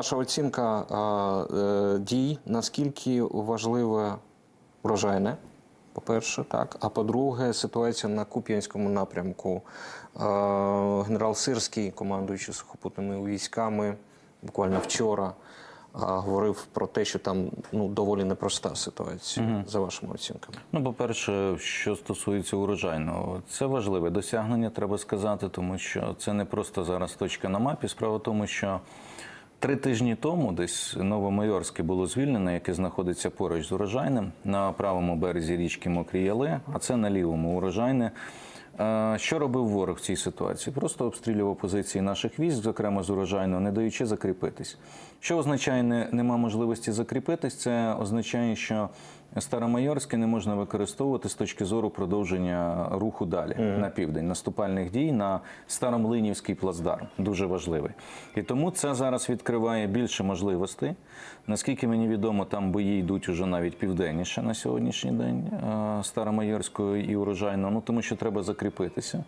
ваша оцінка е, дій, наскільки важливе врожайне? По-перше, так. А по-друге, ситуація на Куп'янському напрямку. Е, Генерал Сирський, командуючий сухопутними військами, буквально вчора а, говорив про те, що там ну, доволі непроста ситуація, за вашими оцінками. Ну, по-перше, що стосується урожайного, це важливе досягнення, треба сказати, тому що це не просто зараз точка на мапі. Справа в тому, що три тижні тому десь Новомайорське було звільнено, яке знаходиться поруч з урожайним на правому березі річки Мокрі Яле, а це на лівому урожайне. Е, Що робив ворог в цій ситуації? Просто обстрілював позиції наших військ, зокрема з урожайного, не даючи закріпитись. Що означає, не, нема можливості закріпитись? Це означає, що Старомайорське не можна використовувати з точки зору продовження руху далі на південь, наступальних дій на Старомлинівський плацдарм. Дуже важливий. І тому це зараз відкриває більше можливостей. Наскільки мені відомо, там бої йдуть уже навіть південніше на сьогоднішній день е, Старомайорського і урожайного, ну тому що треба закріпитися.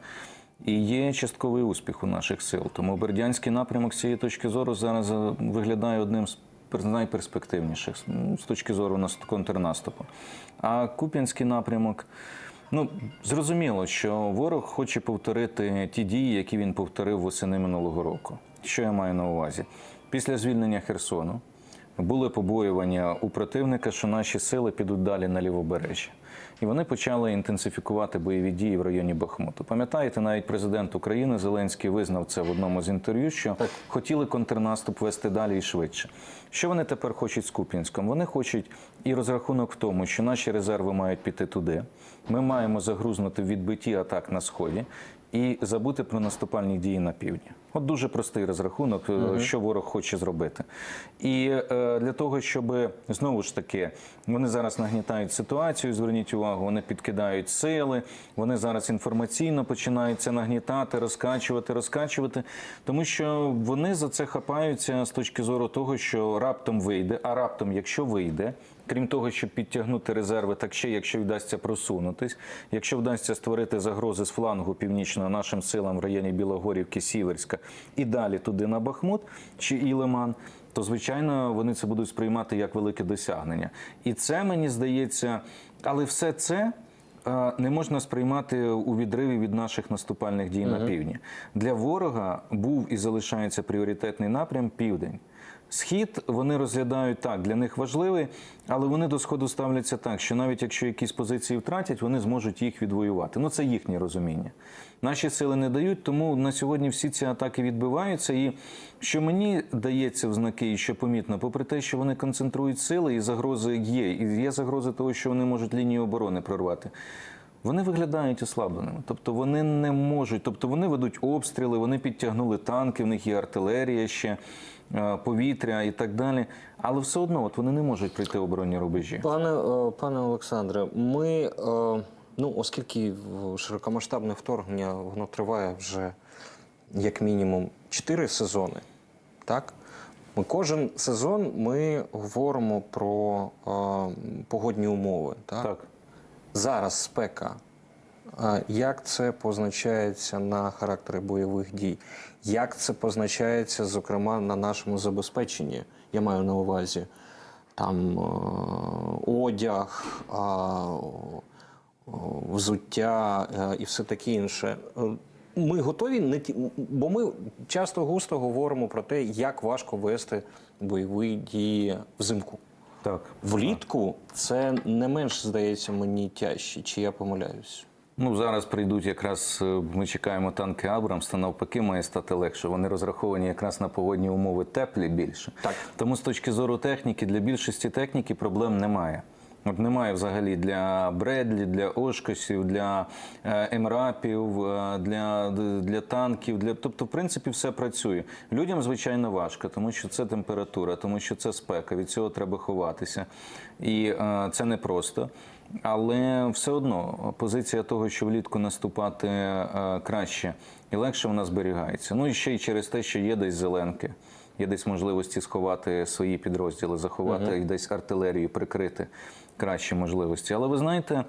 І є частковий успіх у наших сил. Тому Бердянський напрямок з цієї точки зору зараз е, виглядає одним з найперспективніших з точки зору нас- контрнаступу. А Куп'янський напрямок. Ну, зрозуміло, що ворог хоче повторити ті дії, які він повторив восени минулого року. Що я маю на увазі? Після звільнення Херсону були побоювання у противника, що наші сили підуть далі на лівобережжя. І вони почали інтенсифікувати бойові дії в районі Бахмуту. Пам'ятаєте, навіть президент України Зеленський визнав це в одному з інтерв'ю, що хотіли контрнаступ вести далі і швидше. Що вони тепер хочуть з Куп'янськом? Вони хочуть і розрахунок в тому, що наші резерви мають піти туди. Ми маємо загрузнути в відбитті атак на сході і забути про наступальні дії на півдні. От дуже простий розрахунок, е, що ворог хоче зробити. І е, для того, щоб знову ж таки вони зараз нагнітають ситуацію, зверніть увагу, вони підкидають сили, вони зараз інформаційно починають це нагнітати, розкачувати, розкачувати, тому що вони за це хапаються з точки зору того, що раптом вийде, а раптом, якщо вийде. Крім того, щоб підтягнути резерви, так ще якщо вдасться просунутись, якщо вдасться створити загрози з флангу північного нашим силам в районі Білогорівки, Сіверська і далі туди на Бахмут чи Ілиман, то звичайно вони це будуть сприймати як велике досягнення. І це мені здається, але все це. е, Не можна сприймати у відриві від наших наступальних дій на півдні. Для ворога був і залишається пріоритетний напрям південь. Схід вони розглядають так, для них важливий, але вони до сходу ставляться так, що навіть якщо якісь позиції втратять, вони зможуть їх відвоювати. Ну це їхнє розуміння. Наші сили не дають, тому на сьогодні всі ці атаки відбиваються. І що мені дається в знаки, і що помітно, попри те, що вони концентрують сили, і загрози є, і є загрози того, що вони можуть лінію оборони прорвати. Вони виглядають ослабленими, тобто вони не можуть, тобто вони ведуть обстріли, вони підтягнули танки, в них є артилерія ще, е, повітря і так далі. Але все одно от вони не можуть пройти оборонні рубежі. Пане, е, пане Олександре, ми, е, ну, оскільки широкомасштабне вторгнення воно триває вже як мінімум 4 сезони, так? Ми кожен сезон ми говоримо про е, погодні умови. Так? Так. Зараз спека. Як це позначається на характері бойових дій? Як це позначається, зокрема, на нашому забезпеченні? Я маю на увазі там е, одяг, взуття е, і все таке інше. Е, Ми готові не ті, бо ми часто густо говоримо про те, як важко вести бойові дії взимку. Так. Влітку це не менш здається мені тяжче, чи я помиляюсь? Ну зараз прийдуть якраз. е, Ми чекаємо танки Абрамс, та навпаки має стати легше. Вони розраховані якраз на погодні умови теплі більше. Так. Тому з точки зору техніки, для більшості техніки проблем немає. От немає взагалі для Бредлі, для Ошкосів, для е, Емрапів, е, для, для танків. Для тобто, в принципі, все працює. Людям звичайно важко, тому що це температура, тому що це спека. Від цього треба ховатися, і е, це непросто. Але все одно позиція того, що влітку наступати краще і легше, вона зберігається. Ну і ще й через те, що є десь зеленки. Є десь можливості сховати свої підрозділи, заховати і десь артилерію, прикрити кращі можливості. Але ви знаєте,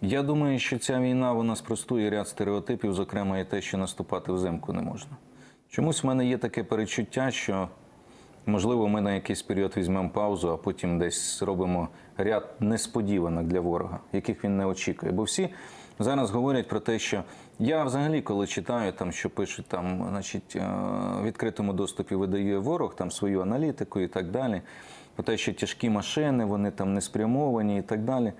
я думаю, що ця війна вона спростує ряд стереотипів, зокрема і те, що наступати взимку не можна. Чомусь в мене є таке перечуття, що Можливо, ми на якийсь період візьмемо паузу, а потім десь зробимо ряд несподіванок для ворога, яких він не очікує. Бо всі зараз говорять про те, що я взагалі, коли читаю, там, що пишуть там, значить, е, відкритому доступі видає ворог там свою аналітику і так далі. Про те, що тяжкі машини, вони там не спрямовані і так далі.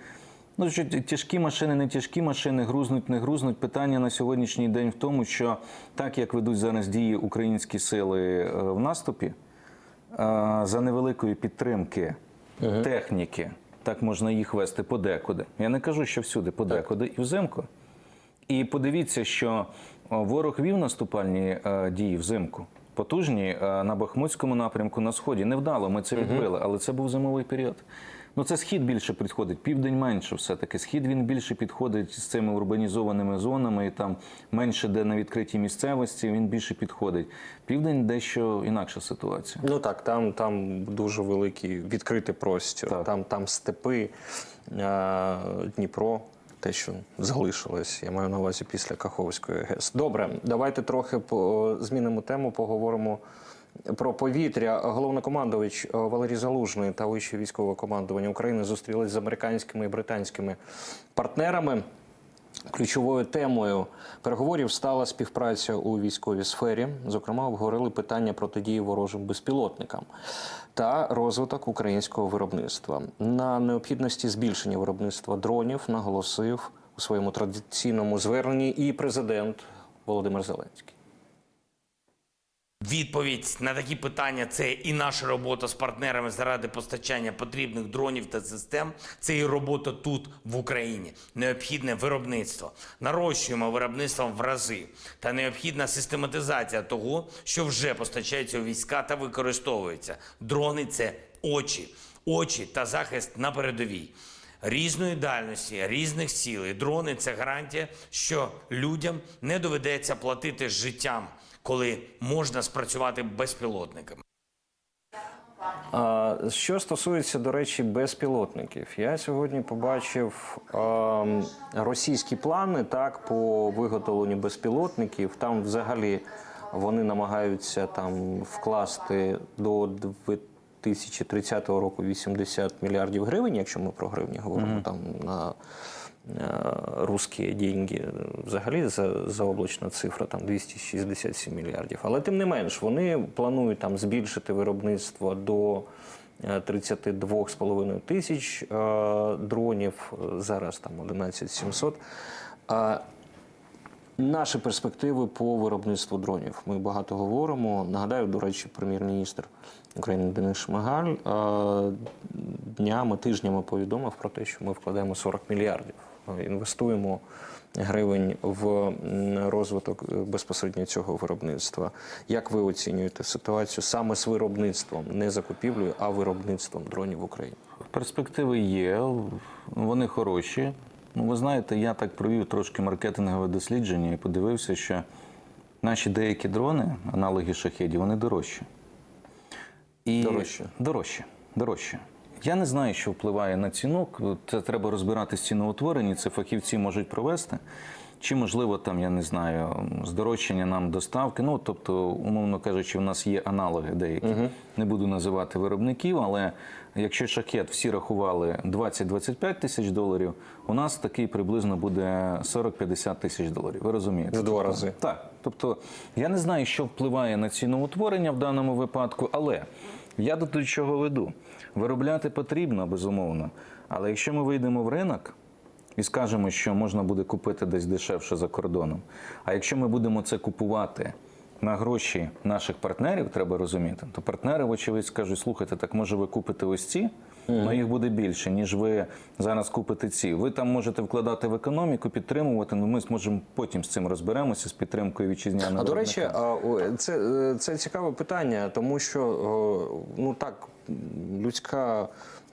Ну, що тяжкі машини, не тяжкі машини, грузнуть, не грузнуть. Питання на сьогоднішній день в тому, що так як ведуть зараз дії українські сили е, в наступі, е, за невеликої підтримки техніки, так можна їх вести подекуди. Я не кажу, що всюди, подекуди і взимку. І подивіться, що ворог вів наступальні е, дії взимку. Потужні е, на Бахмутському напрямку на сході. Невдало, ми це відбили, але це був зимовий період. Ну, це схід більше підходить, південь менше все-таки. Схід він більше підходить з цими урбанізованими зонами, і там менше де на відкритій місцевості, він більше підходить. Південь дещо інакша ситуація. Ну так, там, там дуже великий відкритий простір, Так. там, там степи, е, Дніпро, те, що залишилось, я маю на увазі після Каховської ГЕС. Добре, давайте трохи змінимо тему, поговоримо. Про повітря головнокомандувач е, Валерій Залужний та вище військове командування України зустрілись з американськими і британськими партнерами. Ключовою темою переговорів стала співпраця у військовій сфері. Зокрема, обговорили питання протидії ворожим безпілотникам та розвиток українського виробництва. На необхідності збільшення виробництва дронів наголосив у своєму традиційному зверненні і президент Володимир Зеленський. Відповідь на такі питання це і наша робота з партнерами заради постачання потрібних дронів та систем. Це і робота тут, в Україні. Необхідне виробництво. Нарощуємо виробництво в рази. Та необхідна систематизація того, що вже постачається у війська та використовується. Дрони це очі, очі та захист на передовій. Різної дальності, різних цілей. Дрони це гарантія, що людям не доведеться платити життям, коли можна спрацювати безпілотниками. А, Що стосується, до речі, безпілотників, я сьогодні побачив ем, російські плани так по виготовленню безпілотників. Там взагалі вони намагаються там вкласти до 2030 року 80 мільярдів гривень, якщо ми про гривні говоримо там на е, русські деньги. Взагалі за, заоблачна цифра там 267 мільярдів. Але тим не менш, вони планують там збільшити виробництво до е, 32,5 тисяч е, дронів. Зараз там 11 700. Наші перспективи по виробництву дронів. Ми багато говоримо. Нагадаю, до речі, прем'єр-міністр України Денис Шмигаль е, днями, тижнями повідомив про те, що ми вкладаємо 40 мільярдів. е, Інвестуємо гривень в розвиток е, безпосередньо цього виробництва. Як ви оцінюєте ситуацію саме з виробництвом, не закупівлею, а виробництвом дронів в Україні? Перспективи є, вони хороші. Ну, ви знаєте, я так провів трошки маркетингове дослідження і подивився, що наші деякі дрони, аналоги шахедів, вони дорожчі. І Дорожче. Дорожче. Дорожче. Я не знаю, що впливає на ціну. Це треба розбирати з ціноутворенні, це фахівці можуть провести. Чи можливо там, я не знаю, здорожчання нам доставки. Ну, тобто, умовно кажучи, в нас є аналоги деякі. Не буду називати виробників, але якщо шахет всі рахували 20-25 тисяч доларів, у нас такий приблизно буде 40-50 тисяч доларів. Ви розумієте? В два рази. Так, тобто я не знаю, що впливає на ціноутворення в даному випадку, але я до чого веду. Виробляти потрібно, безумовно. Але якщо ми вийдемо в ринок і скажемо, що можна буде купити десь дешевше за кордоном, а якщо ми будемо це купувати на гроші наших партнерів, треба розуміти, то партнери, вочевидь, скажуть, слухайте, так може ви купите ось ці, але їх буде більше, ніж ви зараз купите ці. Ви там можете вкладати в економіку, підтримувати, але ми зможемо потім з цим розберемося з підтримкою вітчизняного. А до речі, це, е, це цікаве питання, тому що ну так людська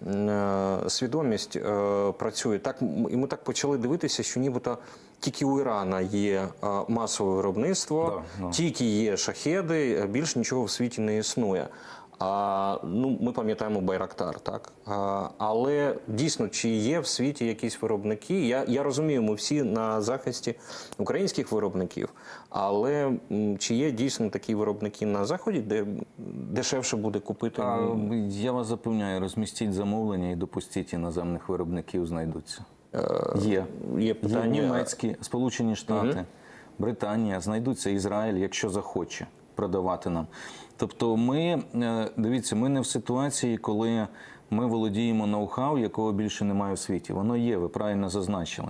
е, свідомість е, працює так, і ми так почали дивитися, що нібито тільки у Ірана є е, масове виробництво, Да, да. тільки є шахеди, більш нічого в світі не існує. А, ну, ми пам'ятаємо Байрактар, так? А, але дійсно, чи є в світі якісь виробники? Я, я розумію, ми всі на захисті українських виробників, але м, чи є дійсно такі виробники на заході, де дешевше буде купити? А, я вас запевняю, розмістіть замовлення і допустіть іноземних виробників знайдуться. Є. Є питання. Є німецькі, Сполучені Штати, Британія, знайдуться Ізраїль, якщо захоче продавати нам. Тобто, ми е, дивіться, ми не в ситуації, коли ми володіємо ноу-хау, якого більше немає в світі. Воно є, ви правильно зазначили.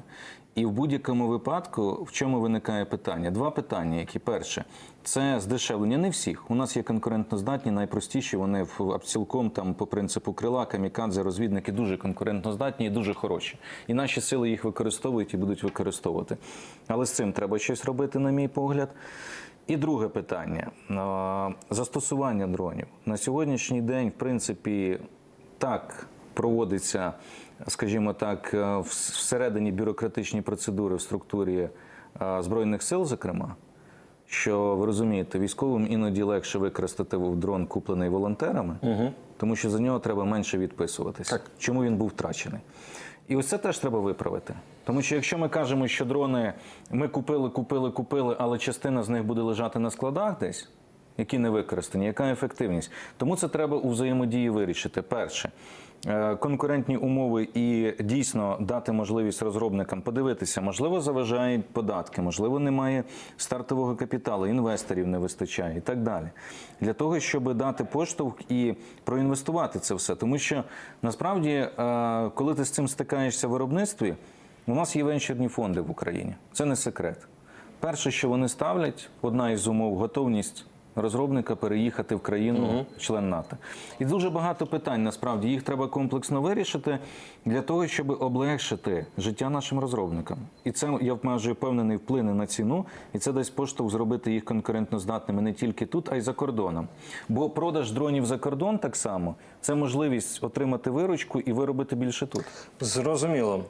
І в будь-якому випадку в чому виникає питання? Два питання, які перше, це здешевлення не всіх. У нас є конкурентноздатні, найпростіші. Вони в цілком там по принципу крила, камікадзе, розвідники дуже конкурентноздатні і дуже хороші. І наші сили їх використовують і будуть використовувати. Але з цим треба щось робити, на мій погляд. І друге питання застосування дронів на сьогоднішній день, в принципі, так проводиться, скажімо так, е, всередині бюрократичні процедури в структурі е, збройних сил, зокрема. Що ви розумієте, військовим іноді легше використати дрон, куплений волонтерами, тому що за нього треба менше відписуватися. Так. Чому він був втрачений? І ось теж треба виправити. Тому що якщо ми кажемо, що дрони ми купили, купили, купили, але частина з них буде лежати на складах десь, які не використані, яка ефективність? Тому це треба у взаємодії вирішити. Перше. е, Конкурентні умови і дійсно дати можливість розробникам подивитися, можливо, заважають податки, можливо, немає стартового капіталу, інвесторів не вистачає і так далі. Для того, щоб дати поштовх і проінвестувати це все. Тому що насправді, е, коли ти з цим стикаєшся в виробництві, у нас є венчурні фонди в Україні. Це не секрет. Перше, що вони ставлять, одна із умов готовність розробника переїхати в країну член НАТО. І дуже багато питань насправді їх треба комплексно вирішити для того, щоб облегшити життя нашим розробникам. І це я майже впевнений вплине на ціну, і це дасть поштовх зробити їх конкурентноздатними не тільки тут, а й за кордоном. Бо продаж дронів за кордон так само це можливість отримати виручку і виробити більше тут. Зрозуміло.